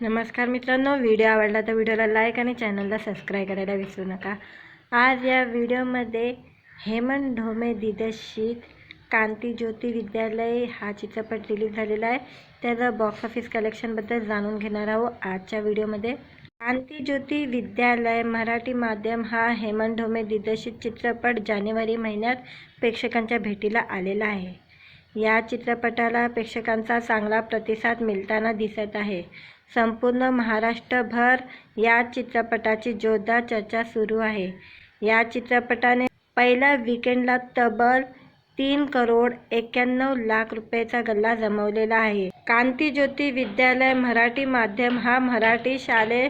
नमस्कार मित्रांनो व्हिडिओ आवडला तर व्हिडिओला लाईक आणि चॅनलला सबस्क्राईब करायला विसरू नका. आज या व्हिडिओमध्ये हेमंत ढोमे दिग्दर्शित कांती ज्योती विद्यालय हा चित्रपट रिलीज झालेला आहे. त्याचं बॉक्स ऑफिस कलेक्शनबद्दल जाणून घेणार आहोत आजच्या व्हिडिओमध्ये कांती ज्योती विद्यालय मराठी माध्यम हा हेमंत ढोमे दिग्दर्शित चित्रपट जानेवारी महिन्यात प्रेक्षकांच्या भेटीला आलेला आहे. या चित्रपटाला प्रेक्षकांचा चांगला प्रतिसाद मिळताना दिसत आहे. संपूर्ण महाराष्ट्रभर या चित्रपटाची जोरदार चर्चा सुरू आहे. या चित्रपटाने पहिल्या विकेंडला तब्बल तीन करोड एक्क्याण्णव लाख रुपयाचा गल्ला जमवलेला आहे. कांती ज्योती विद्यालय मराठी माध्यम हा मराठी शाले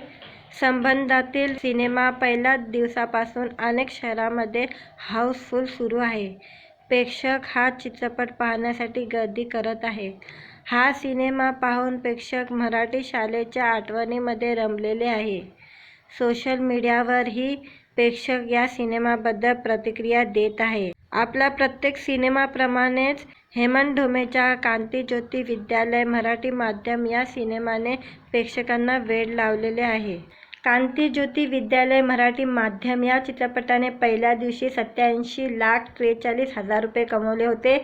संबंधातील सिनेमा पहिल्या दिवसापासून अनेक शहरामध्ये हाऊसफुल सुरू आहे. प्रेक्षक हा चित्रपट पाहण्यासाठी गर्दी करत आहे हा सिनेमा पाहून प्रेक्षक मराठी शाळेच्या आठवणीमध्ये रमलेले आहे. सोशल मीडियावरही प्रेक्षक या सिनेमाबद्दल प्रतिक्रिया देत आहे आपल्या प्रत्येक सिनेमाप्रमाणेच हेमंत ढोमेच्या कांती ज्योती विद्यालय मराठी माध्यम या सिनेमाने प्रेक्षकांना वेड लावलेले आहे. कांती ज्योती विद्यालय मराठी माध्यम या चित्रपटाने पहिल्या दिवशी सत्याऐंशी लाख त्रेचाळीस हजार रुपये कमवले होते.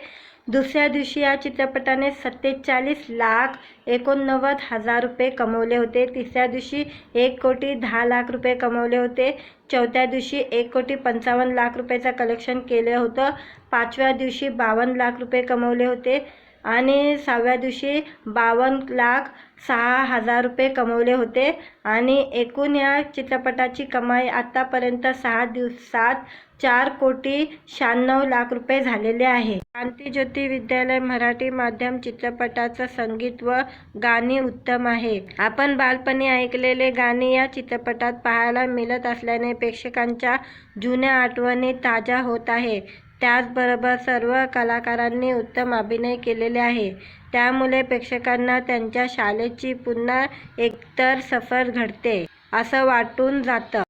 दुसऱ्या दिवशी या चित्रपटाने सत्तेचाळीस लाख एकोणनव्वद हजार रुपये कमवले होते. तिसऱ्या दिवशी एक कोटी दहा लाख रुपये कमवले होते. चौथ्या दिवशी एक कोटी पंचावन्न लाख रुपयाचं कलेक्शन केलं होतं. पाचव्या दिवशी बावन्न लाख रुपये कमवले होते. आणि सहाव्या दिवशी बावन्न लाख सहा हजार रुपये कमवले होते. आणि एकूण या चित्रपटाची कमाई आत्तापर्यंत सहा दिवसात चार कोटी शहाण्णव लाख रुपये झालेले आहे. क्रांतीज्योती विद्यालय मराठी माध्यम चित्रपटाचं संगीत व गाणी उत्तम आहे. आपण बालपणी ऐकलेले गाणी या चित्रपटात पाहायला मिळत असल्याने प्रेक्षकांच्या जुन्या आठवणी ताज्या होत आहे. त्याचबरोबर सर्व कलाकारांनी उत्तम अभिनय केलेले आहे. त्यामुळे प्रेक्षकांना त्यांच्या शाळेची पुन्हा एकतर सफर घडते असं वाटून जातं.